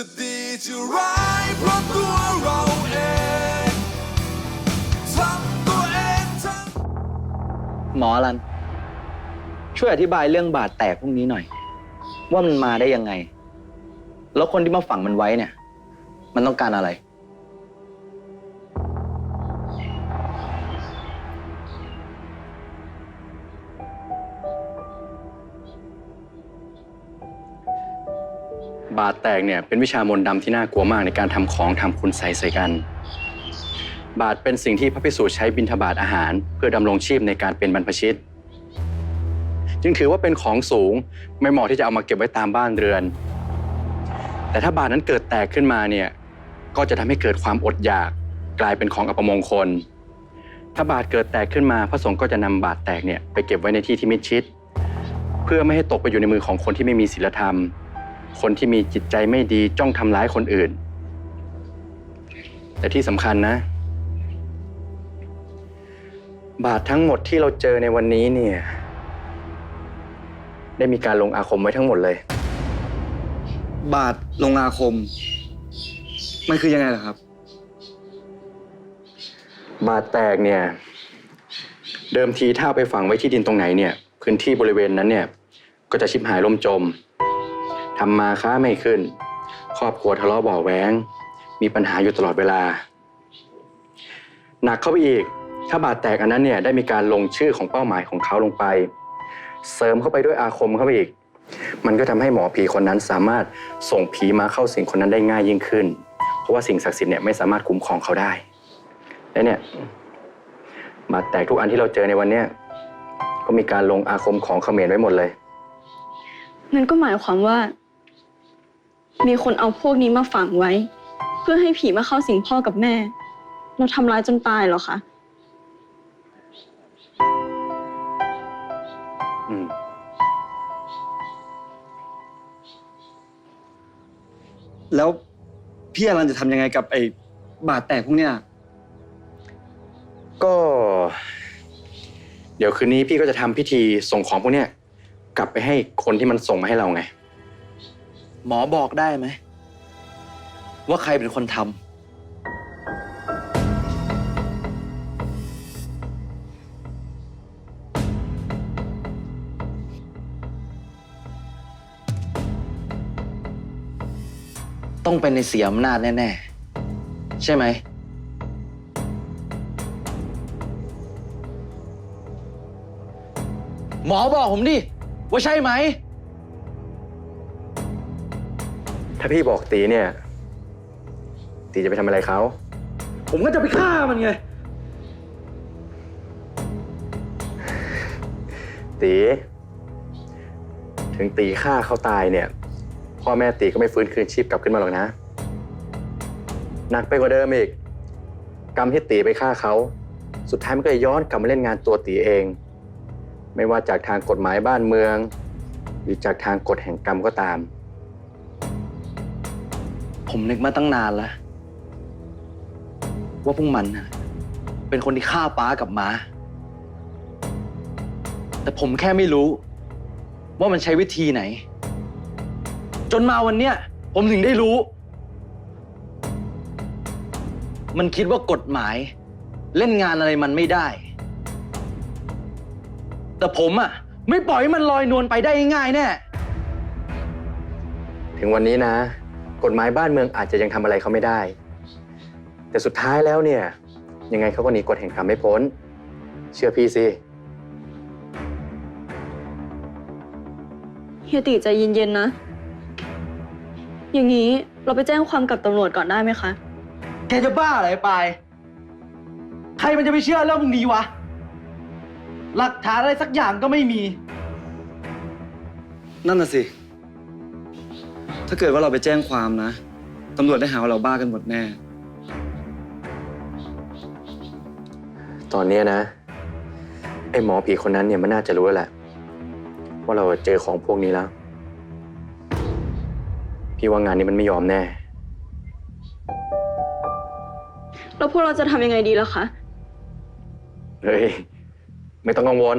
จะดีจะร้ายเพราะตัวเราเองทำตัวเองทั้งหมอรัน ช่วยอธิบายเรื่องบาดแตกพวกนี้หน่อย ว่ามันมาได้ยังไง แล้วคนที่มาฝังมันไว้เนี่ย มันต้องการอะไราดแตกเนี่ยเป็นวิชามนต์ดำที่น่ากลัวมากในการทำของทำคุณใส่ใส่กัน บาดเป็นสิ่งที่พระภิกษุใช้บิณฑบาตอาหาร เพื่อดำรงชีพในการเป็นบรรพชิต จึงถือว่าเป็นของสูงไม่เหมาะที่จะเอามาเก็บไว้ตามบ้านเรือน แต่ถ้าบาดนั้นเกิดแตกขึ้นมาเนี่ยก็จะทำให้เกิดความอดอยากกลายเป็นของอัปมงคล ถ้าบาดเกิดแตกขึ้นมาพระสงฆ์ก็จะนำบาดแตกเนี่ยไปเก็บไว้ในที่ที่มิดชิด เพื่อไม่ให้ตกไปอยู่ในมือของคนที่ไม่มีศีลธรรม คนที่มีจิตใจไม่ดีจ้องทำร้ายคนอื่น แต่ที่สำคัญนะ บาททั้งหมดที่เราเจอในวันนี้เนี่ย ได้มีการลงอาคมไว้ทั้งหมดเลย บาทลงอาคม มันคือยังไงล่ะครับ บาดแตกเนี่ย เดิมทีถ้าเอาไปฝังไว้ที่ดินตรงไหนเนี่ย พื้นที่บริเวณนั้นเนี่ย ก็จะชิบหายล่มจม ทำมาค้าไม่ขึ้น ครอบครัวทะเลาะเบาะแว้งมีปัญหาอยู่ตลอดเวลา หนักเข้าไปอีก ถ้าบาดแตกอันนั้นเนี่ยได้มีการลงชื่อของเป้าหมายของเขาลงไป เสริมเข้าไปด้วยอาคมเข้าไปอีก มันก็ทำให้หมอผีคนนั้นสามารถส่งผีมาเข้าสิงคนนั้นได้ง่ายยิ่งขึ้น เพราะว่าสิ่งศักดิ์สิทธิ์เนี่ยไม่สามารถคุ้มครองเขาได้และเนี่ยบาดแตกทุกอันที่เราเจอในวันเนี้ยก็มีการลงอาคมของเขมรไว้หมดเลยนั่นก็หมายความว่า มีคนเอาพวกนี้มาฝังไว้ เพื่อให้ผีมาเข้าสิงพ่อกับแม่ เราทำร้ายจนตายเหรอคะอืม แล้วพี่อรันจะทำยังไงกับไอ้บาดแตกพวกเนี้ย ก็ เดี๋ยวคืนนี้พี่ก็จะทำพิธีส่งของพวกเนี้ยกลับไปให้คนที่มันส่งมาให้เราไง หมอบอกได้ไหม ว่าใครเป็นคนทำต้องเป็นในเสียอำนาจแน่ ๆ ใช่ไหม หมอบอกผมดิ ว่าใช่ไหม ถ้าพี่บอกตีเนี่ย ตีจะไปทำอะไรเขา ผมก็จะไปฆ่ามันไง ตี ถึงตีฆ่าเขาตายเนี่ย พ่อแม่ตีก็ไม่ฟื้นคืนชีพกลับขึ้นมาหรอกนะ หนักไปกว่าเดิมอีก กรรมที่ตีไปฆ่าเขา สุดท้ายมันก็จะย้อนกลับมาเล่นงานตัวตีเอง ไม่ว่าจากทางกฎหมายบ้านเมือง หรือจากทางกฎแห่งกรรมก็ตาม ผมนึกมาตั้งนานแล้ว ว่าพวกมันน่ะเป็นคนที่ฆ่าป้ากับม้าแต่ผมแค่ไม่รู้ ว่ามันใช้วิธีไหน จนมาวันเนี้ยผมถึงได้รู้ มันคิดว่ากฎหมาย เล่นงานอะไรมันไม่ได้ แต่ผมอะ ไม่ปล่อยให้มันลอยนวลไปได้ง่ายๆแน่ ถึงวันนี้นะ กฎหมายบ้านเมืองอาจจะยังทำอะไรเขาไม่ได้ แต่สุดท้ายแล้วเนี่ย ยังไงเขาก็หนีกฎแห่งกรรมไม่พ้น เชื่อพี่สิ เฮียติใจเย็นๆนะ อย่างนี้เราไปแจ้งความกับตำรวจก่อนได้ไหมคะ แกจะบ้าอะไรไปายใครมันจะไปเชื่อเรื่องพวกนี้วะ หลักฐานอะไรสักอย่างก็ไม่มี นั่นน่ะสิ ถ้าเกิดว่าเราไปแจ้งความนะ ตำรวจได้หาว่าเราบ้ากันหมดแน่ ตอนเนี้ยนะไอ้หมอผีคนนั้นเนี่ยมันน่าจะรู้แล้วแหละ ว่าเราเจอของพวกนี้แล้ว พี่ว่างานนี้มันไม่ยอมแน่ แล้วพวกเราจะทำยังไงดีล่ะคะ เฮ้ย ไม่ต้องกังวล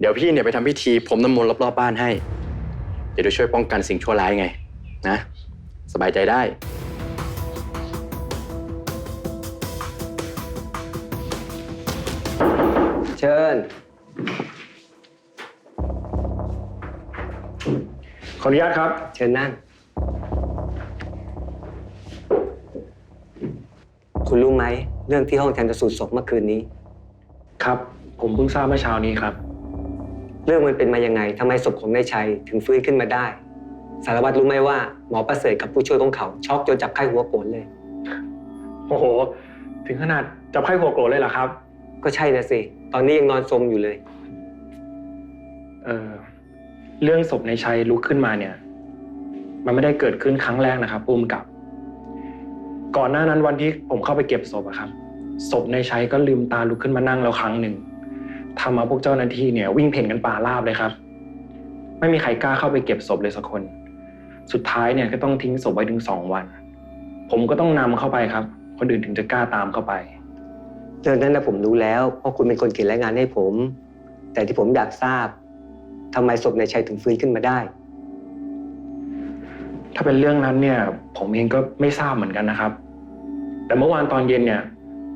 เดี๋ยวพี่เนี่ยไปทำพิธีพรมน้ำมนต์รอบๆบ้านให้ เดี๋ยวจะช่วยป้องกันสิ่งชั่วร้ายไง นะ สบายใจได้ เชิญ ขออนุญาตครับ เชิญนั่ง คุณรู้ไหม เรื่องที่ห้องชันสูตรศพเมื่อคืนนี้ ครับ ผมเพิ่งทราบเมื่อเช้านี้ครับ เรื่องมันเป็นมายังไงทำไมศพของนายชัยถึงฟื้นขึ้นมาได้ สารวัตรรู้ไหมว่าหมอประเสริฐกับผู้ช่วยของเขาช็อกจนจับไข้หัวโกรนเลย โอ้โห ถึงขนาดจับไข้หัวโกรธเลยเหรอครับ ก็ใช่นะสิ ตอนนี้ยังนอนสมอยู่เลย เออเรื่องศพในชัยลุกขึ้นมาเนี่ย มันไม่ได้เกิดขึ้นครั้งแรกนะครับปุ้มกับ ก่อนหน้านั้นวันที่ผมเข้าไปเก็บศพอะครับศพในชัยก็ลืมตาลุกขึ้นมานั่งแล้วครั้งหนึ่ง ทำเอาพวกเจ้าหน้าที่เนี่ยวิ่งเพ่นกันป่าราบเลยครับ ไม่มีใครกล้าเข้าไปเก็บศพเลยสักคน สุดท้ายเนี่ยก็ต้องทิ้งศพไว้ถึงสองวัน ผมก็ต้องนำเข้าไปครับ คนอื่นถึงจะกล้าตามเข้าไป เรื่องนั้นนะผมรู้แล้ว เพราะคุณเป็นคนเขียนรายงานให้ผม แต่ที่ผมอยากทราบทำไมศพนายชัยถึงฟื้นขึ้นมาได้ ถ้าเป็นเรื่องนั้นเนี่ย ผมเองก็ไม่ทราบเหมือนกันนะครับ แต่เมื่อวานตอนเย็นเนี่ย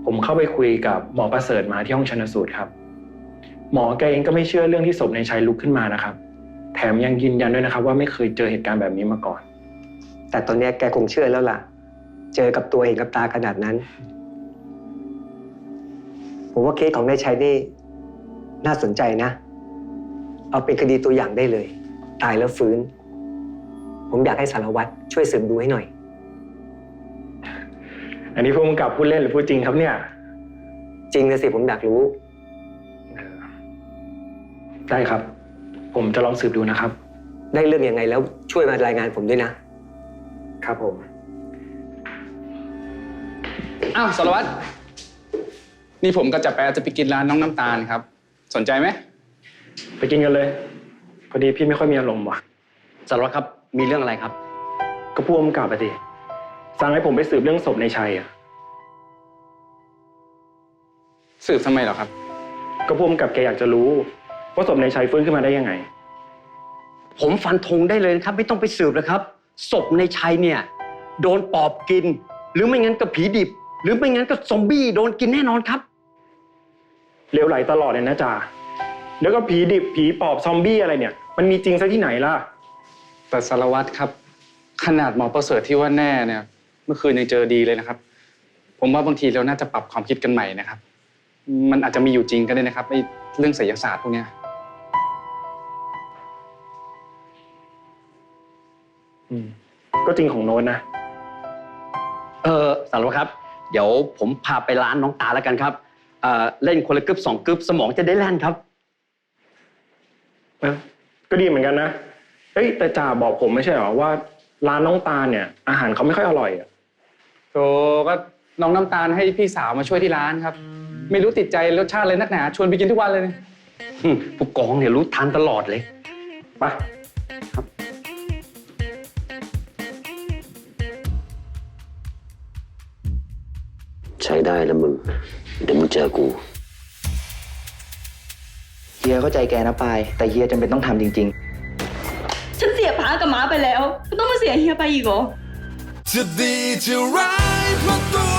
ผมเข้าไปคุยกับหมอประเสริฐมาที่ห้องชันสูตรครับ หมอแกเองก็ไม่เชื่อเรื่องที่ศพในชัยลุกขึ้นมานะครับ แถมยังยืนยันด้วยนะครับ ว่าไม่เคยเจอเหตุการณ์แบบนี้มาก่อน แต่ตอนเนี้ยแกคงเชื่อแล้วล่ะ เจอกับตัวเองกับตาขนาดนั้น ผมว่าเคสของนายชัยนี่น่าสนใจนะ เอาเป็นคดีตัวอย่างได้เลย ตายแล้วฟื้น ผมอยากให้สารวัตรช่วยสืบดูให้หน่อย อันนี้ผู้กำกับพูดเล่นหรือพูดจริงครับเนี่ย จริงนะสิผมอยากรู้ ได้ครับ ผมจะลองสืบดูนะครับ ได้เรื่องยังไงแล้วช่วยมารายงานผมด้วยนะ ครับผม อ้าวสารวัตรนี่ผมกับจ่าแปรจะไปกินร้านน้องน้ำตาลครับ สนใจไหมไปกินกันเลย พอดีพี่ไม่ค่อยมีอารมณ์ว่ะ สารวัตรครับ มีเรื่องอะไรครับ ก็ผู้กำกับไปดิสั่งให้ผมไปสืบเรื่องศพในชัยอะ สืบทำไมเหรอครับ ก็ผู้กำกับแกอยากจะรู้ ว่าศพในชัยฟื้นขึ้นมาได้ยังไง ผมฟันธงได้เลยนะครับ ไม่ต้องไปสืบนะครับศพในชัยเนี่ย โดนปอบกิน หรือไม่งั้นก็ผีดิบ หรือไม่งั้นก็ซอมบี้โดนกินแน่นอนครับ เลวไหลตลอดเลยนะจ่าแล้วก็ผีดิบผีปอบซอมบี้อะไรเนี่ย มันมีจริงซะที่ไหนล่ะ แต่สารวัตรครับ ขนาดหมอประเสริฐที่ว่าแน่เนี่ย เมื่อคืนยังเจอดีเลยนะครับ ผมว่าบางทีเราน่าจะปรับความคิดกันใหม่นะครับ มันอาจจะมีอยู่จริงก็ได้นะครับไอ้เรื่องไสยศาสตร์พวกเนี้ย ก็จริงของโน้นนะ เออสารวัตรครับ เดี๋ยวผมพาไปร้านน้องตาแล้วกันครับเอ่อเล่นคนละกึบสองกึบสมองจะได้แล่นครับเออก็ดีเหมือนกันนะ เอ้ยแต่จ่าบอกผมไม่ใช่เหรอว่า ร้านน้องตาลเนี่ย อาหารเขาไม่ค่อยอร่อยอะโธ่ก็น้องน้ำตาลให้พี่สาวมาช่วยที่ร้านครับ ไม่รู้ติดใจรสชาติเลยนักหนา ชวนไปกินทุกวันเลยเนี่ยหึผู้กองเนี่ยรู้ทันตลอดเลย ไปใช้ไล้วมึง เดี๋ยวมึงเจอกู เฮียเข้าใจแกนะปาย แต่เฮียจำเป็นต้องทำจริง ฉันเสียป้ากับม้าไปแล้วก็ต้องมาเสียเฮียไปอีกเหรอ จะดีจะร้ายเพราะตัว